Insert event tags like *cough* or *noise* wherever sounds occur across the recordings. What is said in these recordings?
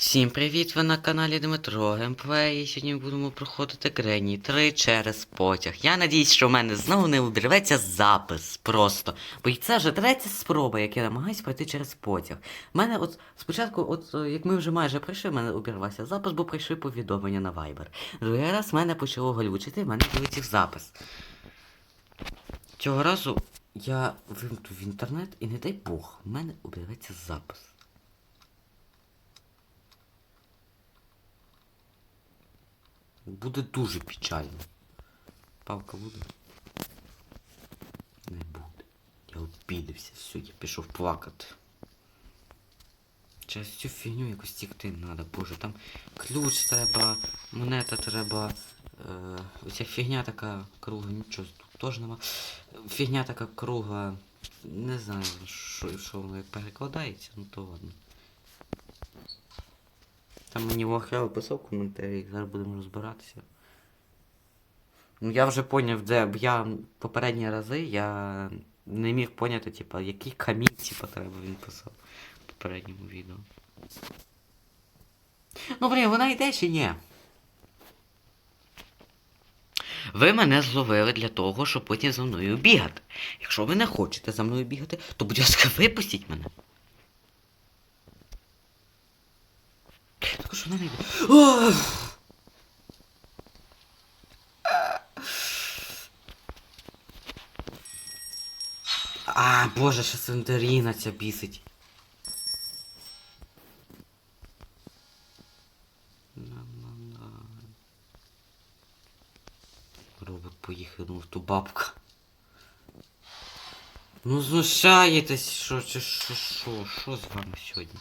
Всім привіт! Ви на каналі Дмитро Геймплей. І сьогодні будемо проходити Грені 3 через потяг. Я надіюсь, що в мене знову не обірветься запис просто. Бо це вже третя спроба, як я намагаюсь пройти через потяг. У мене от спочатку, от е, як ми вже майже прийшли, в мене обірвався запис, бо прийшли повідомлення на Viber. Другий раз в мене почало глючити, в мене вилетів запис. Цього разу я вимкну в інтернет і не дай Бог, в мене обірветься запис. Буде дуже печально. Палка буде? Не буде. Я обідався, все, я пішов плакати. Через цю фігню якось тікти треба, боже, там ключ треба, монета треба. Е, оця фігня така кругла, нічого тут теж нема. Фігня така кругла. Не знаю, що, що воно як перекладається, ну то ладно. Там мені Вахел писав коментарі, зараз будемо розбиратися. Ну я вже поняв, де я попередні рази я не міг поняти, типа, який камінь, типа, треба він писав в попередньому відео. Ну блін, вона йде чи ні? Ви мене зловили для того, щоб потім за мною бігати. Якщо ви не хочете за мною бігати, то будь ласка, випустіть мене. Так що йде. А, боже, що Сендеріна ця бісить. Робот поїхав ну, в ту бабку. Ну знущаєтесь, що, що, що, що з вами сьогодні?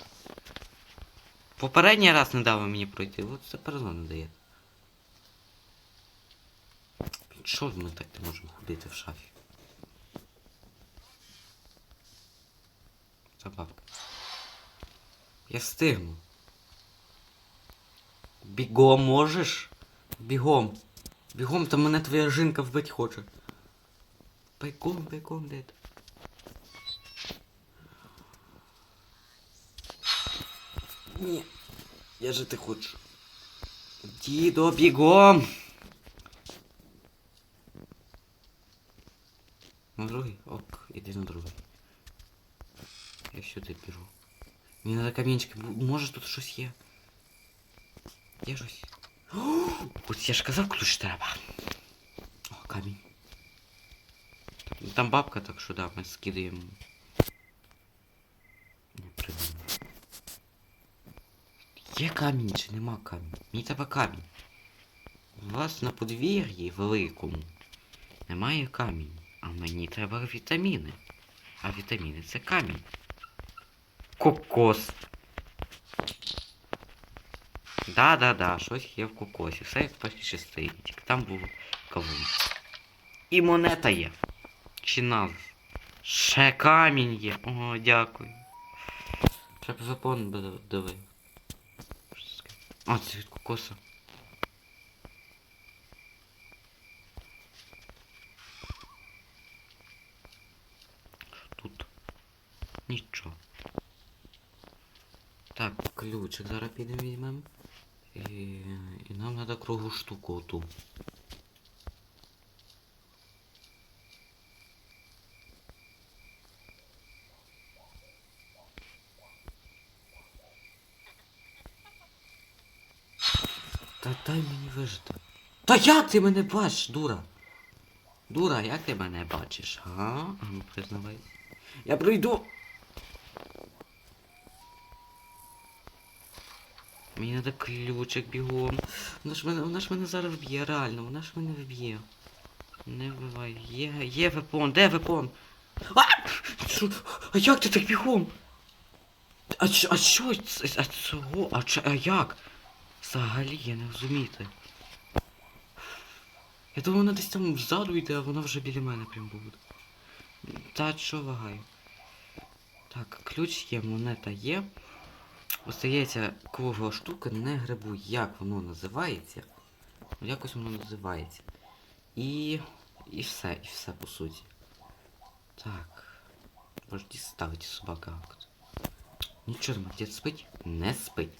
Попередній раз не дав мені пройти, от тепер знову не дає. Що ми так не можемо ходити в шафі? Забавка. Я стигну. Бігом можеш? Бігом. Бігом, там мене твоя жінка вбить хоче. Бігом, бігом, дед. Ні. Я жити хочу. Дідо, бігом! На другий? Ок, іди на другий. Я сюди біжу. Мені треба камінчики. Бу- Може тут щось є? Є щось? О, Ось я ж казав, ключ треба. О, камінь. Так, ну, Там бабка, так що да, ми скидаємо. Є камінь чи нема камінь? Мені треба камінь. У вас на подвір'ї великому немає камінь, а мені треба вітаміни. А вітаміни це камінь. Кокос. Да-да-да, щось є в кокосі. Все як в першій частині. Тільки там був кавун. І монета є. Чи назв. Ще камінь є. О, дякую. Щоб запон диви. А, це від кокоса. Тут. Нічого. Так, ключик зараз підемо візьмемо. І, і нам треба кругу штуку оту. Та дай мені вижити. Та як ти мене бачиш, дура? Дура, як ти мене бачиш? Ага? А ну признавай. Я прийду. Мені треба ключик бігом. Вона ж мене, вона ж мене зараз вб'є, реально, вона ж мене вб'є. Не вбивай. Є, є вепон, де вепон? А! А як ти так бігом? А, ч- а що? А цього? А, а як? Взагалі я не розуміти. Я думав, вона десь там ззаду йде, а вона вже біля мене прям буде. Та що вагаю? Так, ключ є, монета є. Остається кругла штука, не грибу, як воно називається. Ну, Якось воно називається. І. І все, і все по суті. Так. Може діставити собака. Нічого, дід спить? Не спить.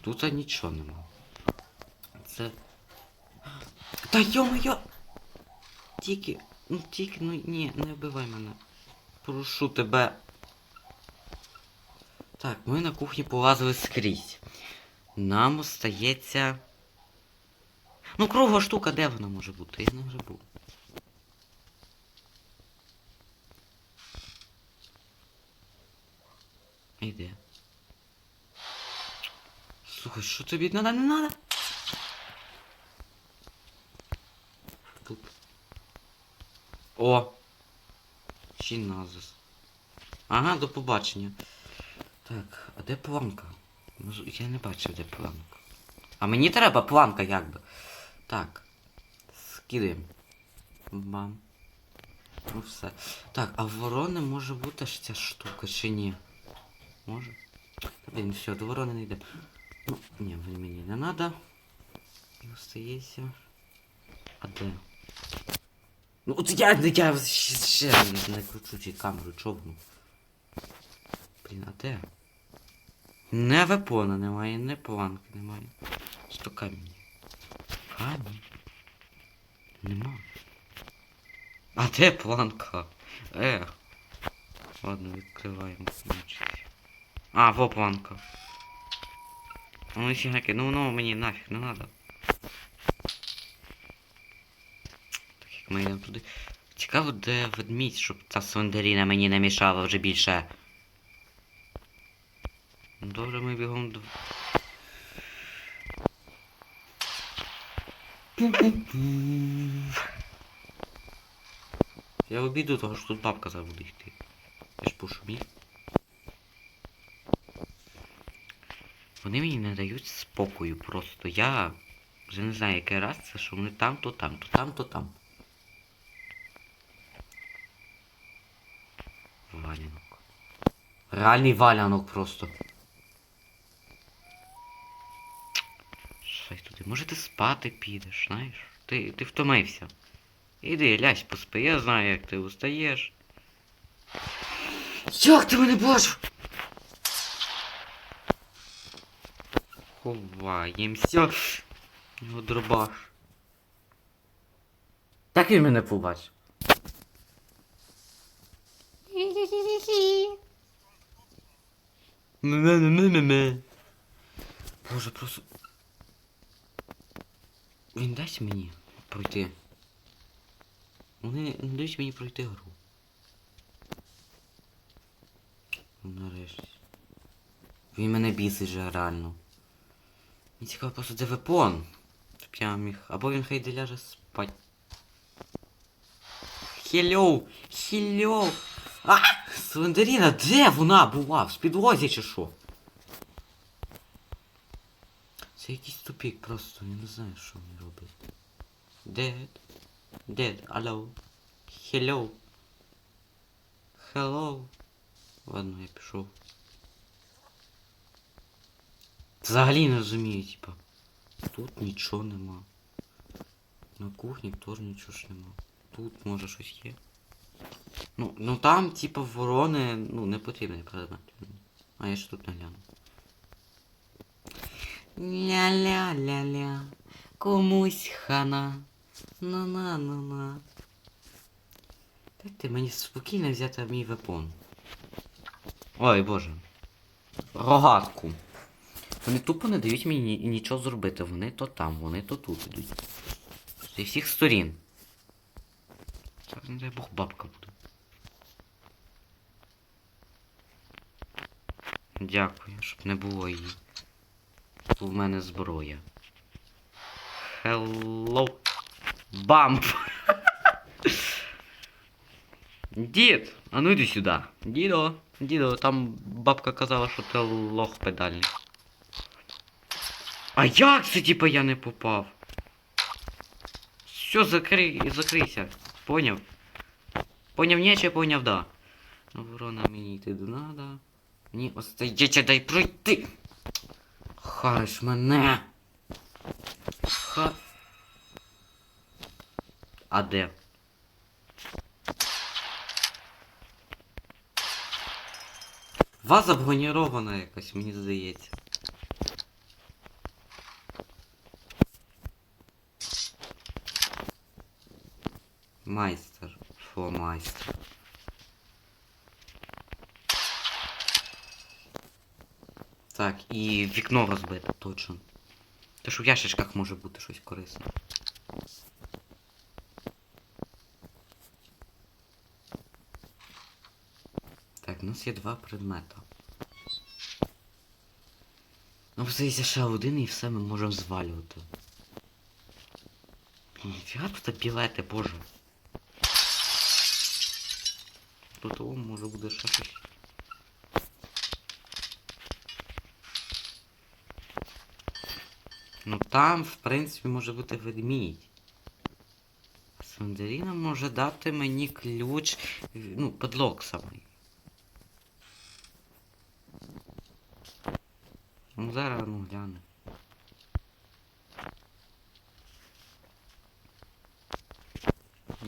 Тут нічого нема. Це. Та йо-моє! Тільки. Ну тільки, ну ні, не вбивай мене. Прошу тебе. Так, ми на кухні полазили скрізь. Нам остається. Ну, кругла штука, де вона може бути? Я не вже був. Іде. Слухай, що тобі надо, не надо? Тут. О! Чиназис. Ага, до побачення. Так, а де планка? Я не бачив, де планка. А мені треба планка, якби. Так. Скидаємо. Бам. Ну все. Так, а ворони може бути ж ця штука чи ні? Може? Блін, все, до ворони не йде. Ну, ні, він мені не надо. І остається. А де? Ну от я, я ще, ще не кручу ці камеру, човну. Блін, а де? Не вепона немає, не планки немає. Сто камінь. Камінь? Нема. А де планка? Ех. Ладно, відкриваємо. А, во планка. Ну фігаки, ну ну мені нафіг не надо. Ми йдемо туди. Цікаво, де ведмідь, щоб та свиндаріна мені не мішала вже більше. Добре, ми бігом до. Я обіду того, що тут бабка зараз буде йти. Я ж пошумів. Вони мені не дають спокою просто. Я вже не знаю, який раз це, що вони там, то там, то там, то там. Валянок. Реальний валянок просто. Щось туди. Може ти спати підеш, знаєш? Ти, ти втомився. Іди, лясь поспи, я знаю, як ти устаєш. Як ти мене бачив? Ховаємося. Його дробаш. Так він мене побачив. *laughs* Ме-ме-ме-ме-ме. Боже, просто. Він дасть мені пройти. Вони не дають мені пройти гру. Нарешті. Він мене бісить же реально. Мені цікаво просто де вепон. Щоб я міг. Або він хай де ляже спать. Хельоу! Хельоу! А! Слендеріна, де вона була? В підлозі чи що? Це якийсь тупік просто, я не знаю, що вони роблять. Dead. Dead. Алло. Hello. Hello. Ладно, я пішов. Взагалі не розумію, типа. Тут нічого нема. На кухні теж нічого ж нема. Тут може щось є. Ну, ну там, типа, ворони, ну, не потрібний предмет. А я ж тут не гляну. Ля-ля-ля-ля. Комусь хана. На-на-на-на. Дайте мені спокійно взяти мій вепон. Ой, боже. Рогатку. Вони тупо не дають мені нічого зробити. Вони то там, вони то тут ідуть. Зі всіх сторін. Зараз не дай Бог бабка буде. Дякую, щоб не було її. В мене зброя. Hello. Бамп. *laughs* Дід, а ну йди сюди. Дідо, дідо, там бабка казала, що ти лох педальний. А як це типа я не попав? Все, закрий, закрийся. Поняв? Поняв ні, чи поняв да. Ну, ворона мені йти до надо. Мені остається дай пройти. Хариш мене. Ха. А де? Ваза бронірована якась, мені здається. Майстер. Фломайстер. Так, і вікно розбите, точно. Що в ящичках може бути щось корисне. Так, у нас є два предмета. Ну, здається, ще один і все ми можемо звалювати. Ніфіга тут білети, боже. Тут о, може буде ще щось. Ну там, в принципі, може бути ведмідь. Сандаріна може дати мені ключ. Ну, подлог самий. Ну зараз ну гляну.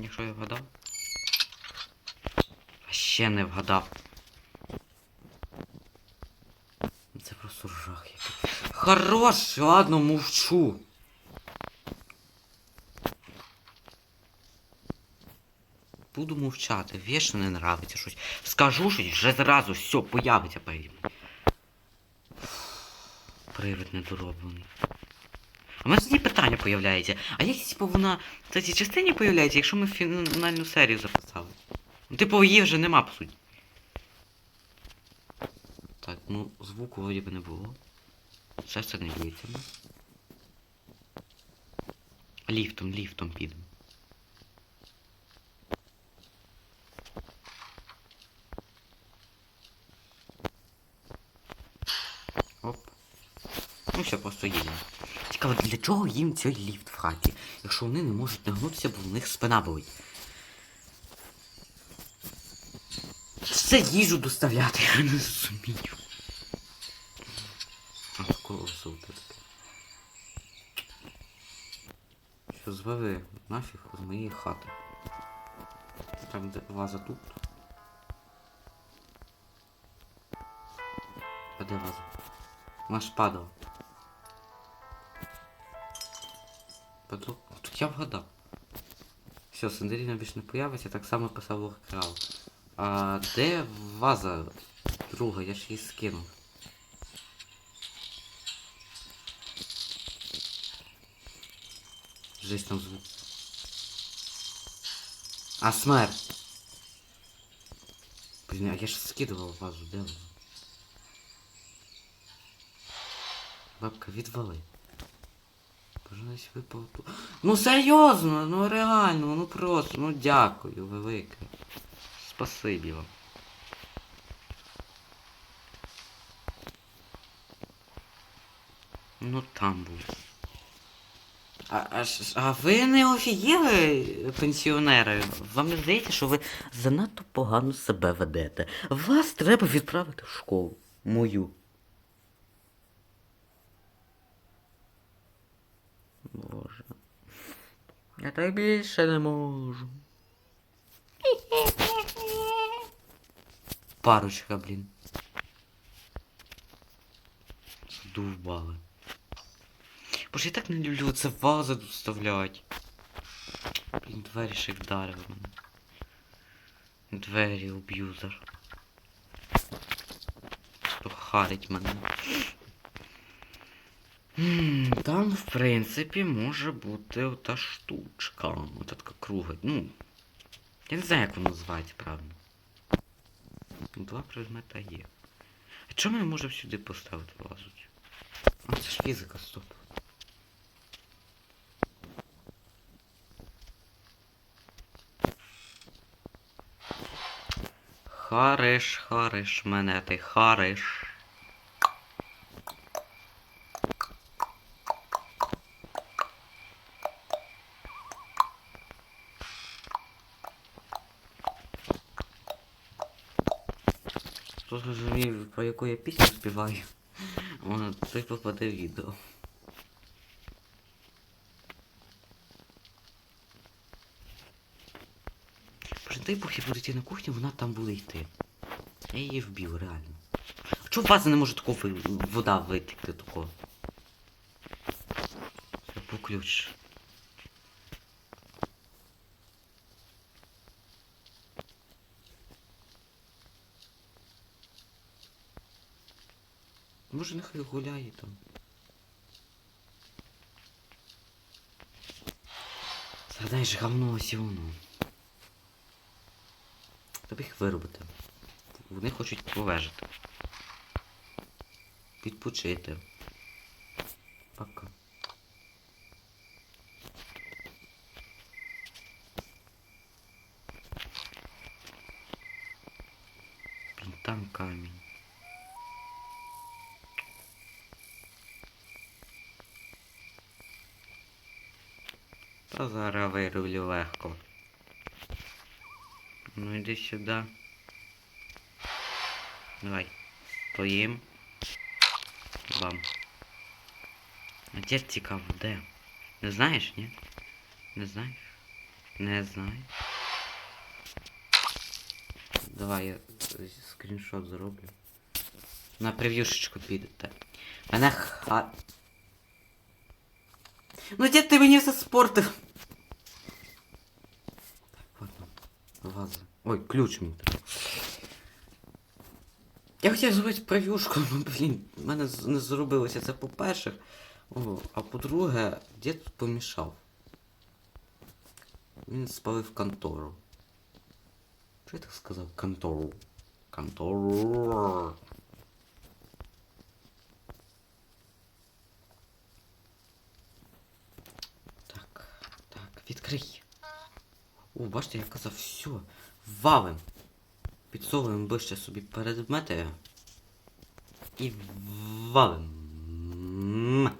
Якщо я вгадав. Ще не вгадав. Це просто жах який. Хорош, ладно, мовчу. Буду мовчати, вічно не нравиться щось. Скажу щось, вже зразу все появиться мною. Привид недороблений. А в мене тоді питання появляється. А як типу вона в цій частині появляється, якщо ми фінальну серію записали? Ну, типу, її вже нема, по суті. Так, ну звуку вроді би не було. Все це не діється. Ліфтом, ліфтом підемо. Оп. Ну все, просто їдемо. Цікаво, для чого їм цей ліфт в хаті, якщо вони не можуть нагнутися, бо в них спина болить. Все їжу доставляти, я не розумію. А такого таке. Що звели нафіг з моєї хати. Там де ваза тут. А де ваза? Вона ж падала. Тут я вгадав. Все, Сандеріна більше не появиться, так само писав Лохкрал. А де ваза друга? Я ж її скинув. Жесть там звук. А, смерть. Блін, а я ж скидував вазу, де вона? Бабка, відвали. Боже, випав тут. Ну серйозно, ну реально, ну просто, ну дякую, велике. Спасибі вам. Ну там був. А, а, а ви не офігіли, пенсіонери? Вам не здається, що ви занадто погано себе ведете. Вас треба відправити в школу. Мою. Боже. Я так більше не можу. *laughs* Парочка, блін. Задовбали. Боже, я так не люблю це вази тут вставлять. Блін, двері ще вдарили мене. Двері, аб'юзер. То харить мене. Там, в принципі, може бути ота штучка. Ота така круга. Ну. Я не знаю, як воно називається, правильно. Два предмета є. А чому не можемо сюди поставити вазу? А, це ж фізика, стоп. Хариш, хариш, мене ти хариш. Яку я пісню співаю, той попаде в відео. Боже, дай Бог, я буду йти на кухню, вона там буде йти. Я її вбив, реально. А чого вази не може такого вода витекти такого? Це по Може нехай гуляє там. Говно ось воно. Тобі їх виробити. Вони хочуть повежити. Відпочити. Пока. Там камінь. Та зараз вирулю легко. Ну йди сюди. Давай. Стоїм. Бам. А тепер цікаво, де? Не знаєш, ні? Не знаєш? Не знаю. Давай я е, скріншот зроблю. На прев'юшечку підете. Мене ха. Ну дід ти мені все спортив. Ваза. Ой, ключ треба. Я хотів зробити прев'юшку, ну блін, в мене не зробилося це по-перше. А по-друге, дід помішав. Він спалив контору. Що я так сказав? Контору. Контору. Так, так, відкрий. О, бачите, я казав, все, валим. Підсовуємо ближче собі предмети. І валим.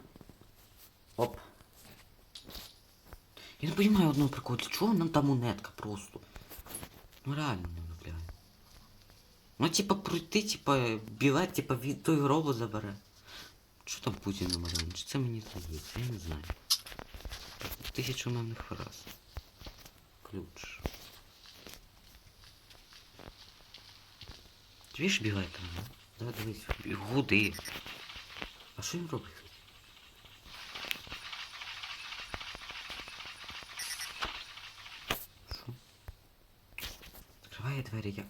Оп. Я не розумію одного приколу, для чого нам та монетка просто? Ну реально не виглядає. Ну типа пройти, типа білет, типа від той робот забере. Що там Путін намалював? Чи це мені здається? Я не знаю. Тисячу мемних фраз. Ключ. Дві ж білети, ну? Да, дивись, гуди. А що він робить? Закриває двері, я...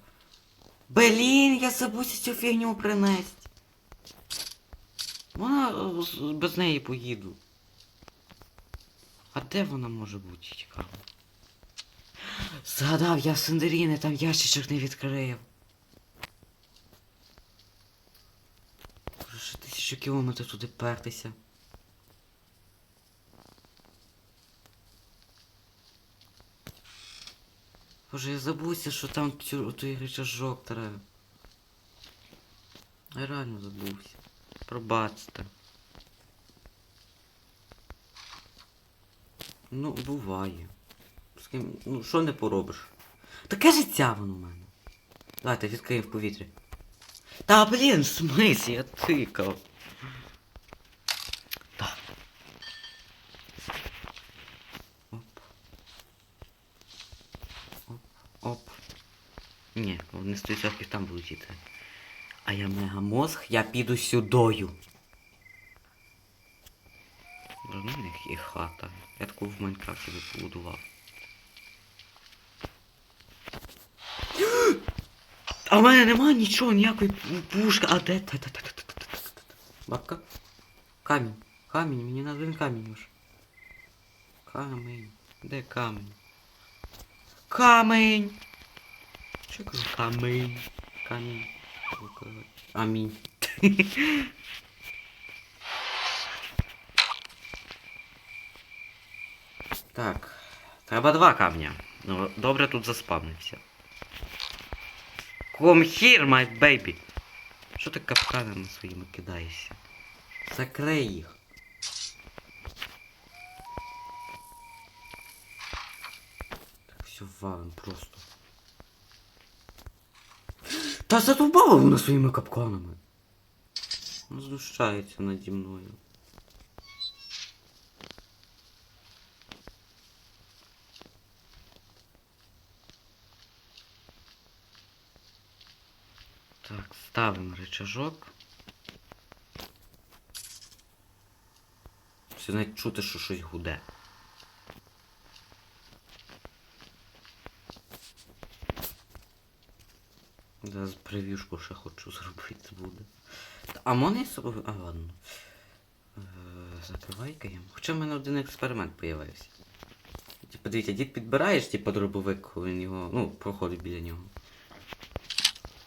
Блін, я забувся цю фігню принести. Вона е, без неї поїду. А де вона може бути, цікаво? Згадав, я Сандеріни, там ящичок не відкрив. Ще тисячу кілометрів туди пертися. Боже, я забувся, що там той рычажок треба. Я реально забувся. Пробачте. Ну, буває. Ну, що не поробиш? Таке життя воно в мене. Давайте відкриємо в повітрі. Та блін, в я тикав. Так. Оп. Оп. Оп. Ні, вони 100% там будуть іти. А я мегамозг, я піду сюдою. Них є хата. Я таку в Майнкрафті побудував. А в мене нема нічого, ніякої пушки. А де? Бабка. Камінь. Камінь, мені надо один камінь уж. Камінь. Де камінь? Камінь! Що кажу? Камінь. Камінь. Амінь. *laughs* Так. Треба два камня. Ну, добре тут заспавнився. Come here, my baby. Що ти капканами своїми кидаєшся? Закрий їх. Так все валим просто. Та задовбала вона своїми капканами. Ну, знущається наді мною. Так, ставимо рычажок. Все навіть чути, що щось гуде. Зараз прев'юшку ще хочу зробити буде. А можна я собою. А ладно. Е, Закривай-ка. Хоча в мене один експеримент появився. Типу, дивіться, дід підбираєш, типу, дробовик, коли він його. Ну, проходить біля нього.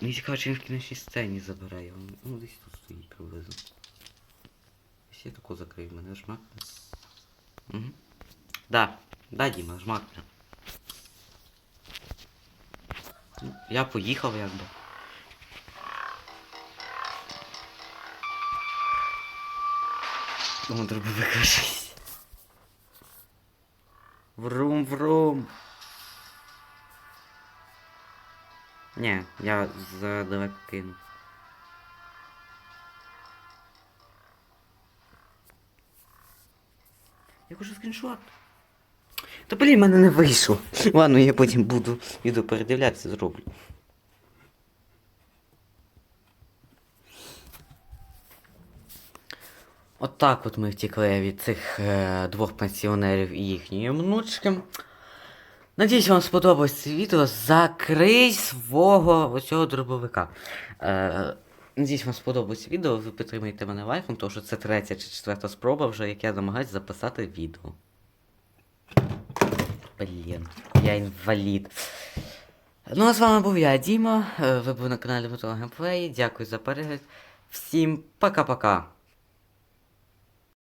Мені цікаво, чи він в кінечній сцені його. Ну, десь тут стоїть приблизно. Ось я таку закрив, мене жмакне. Угу. Да, да, Діма, жмакне. Ну, Я поїхав якби. О, дробовика 6. Врум, Ні, я задалеко кину. Я хочу скріншот. Та блін, мене не вийшло. Ладно, я потім буду відео передивлятися, зроблю. От так от ми втікли від цих е, двох пенсіонерів і їхньої внучки. Надіюсь, вам сподобалось це відео. Закрий свого оцього дробовика. Е, надіюсь, вам сподобалось відео. Ви підтримуєте мене лайком, тому що це третя чи четверта спроба вже, як я намагаюсь записати відео. Блін, я інвалід. Ну, а з вами був я, Діма. Е, Ви були на каналі Метро Геймплей. Дякую за перегляд. Всім пока-пока.